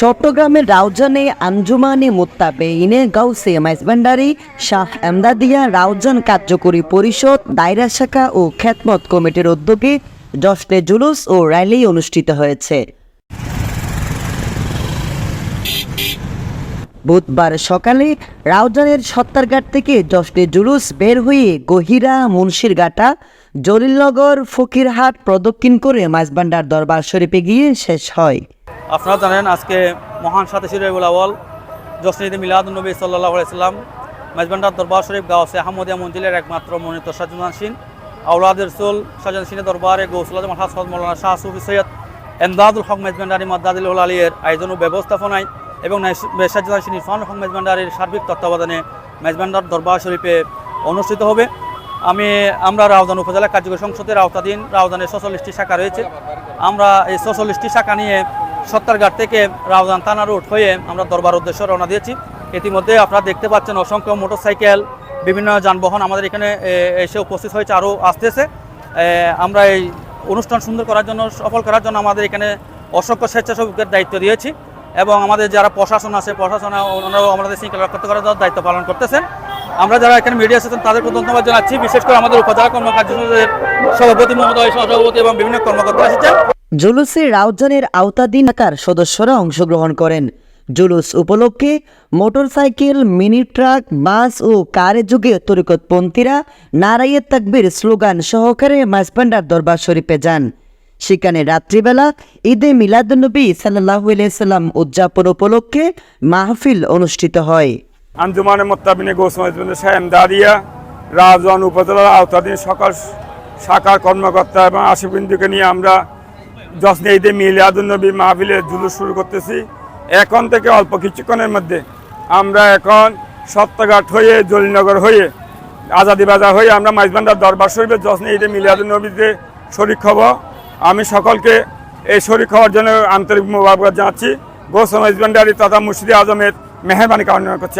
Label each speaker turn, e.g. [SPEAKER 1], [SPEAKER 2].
[SPEAKER 1] চট্টগ্রামের রাউজানে আঞ্জুমানে মোত্তাবেইনে গাউসে মাইজবান্ডারি শাহ এমদাদিয়া রাউজান কার্যকরী পরিষদ, দায়রা শাখা ও খ্যাতমত কমিটির উদ্যোগে জশ্নে জুলুস ও র্যালি অনুষ্ঠিত হয়েছে। বুধবার সকালে রাউজানের সত্তারঘাট থেকে জশ্নে জুলুস বের হয়ে গহিরা মুন্সিরঘাটা জলিলনগর, ফকিরহাট প্রদক্ষিণ করে মাইজবান্ডার দরবার শরীফে গিয়ে শেষ হয়।
[SPEAKER 2] আপনারা জানেন আজকে মহান সাথে শিরুল আওয়াল জসনীদ মিলাদুলনবী সাল্লাহ আলাইসাল্লাম মেজবান্ডার দরবার শরীফ গাওসে আহমদিয়া মঞ্জিলের একমাত্র মনোনীত সাজুদান সিন আউলাদ রসুল সাজান সিনের দরবারে গৌসুল আজম হাসফত মৌলানা শাহ সুফি সৈয়দ এমদাদুল হক মেজবান্ডারি মদাদুল আলীর আয়োজন ও ব্যবস্থাপনায় এবং সাজুদান সিন ইরফান হক মেজবান্ডারির সার্বিক তত্ত্বাবধানে মেজবান্ডার দরবার শরীফে অনুষ্ঠিত হবে। আমি, আমরা রাউজান উপজেলা কার্যকরী সংসদের আওতাধীন রাউজানের ছচল্লিশটি শাখা রয়েছে। আমরা এই ছচল্লিশটি শাখা নিয়ে সত্তরঘাট থেকে রাউজান থানা রোড হয়ে আমরা দরবার উদ্দেশ্যে রওনা দিয়েছি। ইতিমধ্যে আপনারা দেখতে পাচ্ছেন অসংখ্য মোটরসাইকেল, বিভিন্ন যানবাহন আমাদের এখানে এসে উপস্থিত হয়েছে, আরও আসতেছে। আমরা এই অনুষ্ঠান সুন্দর করার জন্য, সফল করার জন্য আমাদের এখানে অসংখ্য স্বেচ্ছাসেবকের দায়িত্ব দিয়েছি। এবং আমাদের যারা প্রশাসন আছে, প্রশাসন ওনারাও আমাদের শৃঙ্খলা রক্ষা করার দায়িত্ব পালন করতেছেন। আমরা যারা এখানে মিডিয়া এসেছেন তাদেরকে ধন্যবাদ জানাচ্ছি। বিশেষ করে আমাদের উপজেলা কর্মকার্য সভাপতি মহোদয়, সহসভাপতি এবং বিভিন্ন কর্মকর্তা এসেছেন।
[SPEAKER 1] জুলুসে রাউজানের আওতাধীন এলাকার সদস্যরা অংশগ্রহণ করেন। জুলুস উপলক্ষে মোটরসাইকেল, মিনি ট্রাক, বাস ও কারে যুগে তরিকতপন্থীরা নারাইয়ের তাকবির স্লোগান সহকারে মাসবান্ডার দরবার শরীফে যান। সেখানে রাত্রিবেলা ঈদে মিলাদুন্নবী সাল্লাহ সাল্লাম উদযাপন উপলক্ষে মাহফিল অনুষ্ঠিত হয়।
[SPEAKER 3] আঞ্জুমানে রাজওয়ান উপজেলার আওতাধীন সকল শাখার কর্মকর্তা এবং আশিবিন্দুকে নিয়ে আমরা জসনে ঈদে মিলাদুলনবী মাহফিলের জুলুস শুরু করতেছি। এখন থেকে অল্প কিছুক্ষণের মধ্যে আমরা এখন সপ্তাঘাট হয়ে জলিনগর হয়ে, আজাদি বাজার হয়ে আমরা মাইজবান্ডার দরবার শরীফে জসনে ঈদে মিলাদুলনবীতে শরিক হব। আমি সকলকে এই শরিক হওয়ার জন্য আন্তরিক মোবারক জানাচ্ছি। গোসম হাজবেন্ডারি তথা মুর্শিদি আজমের মেহরবানি কামনা করছি।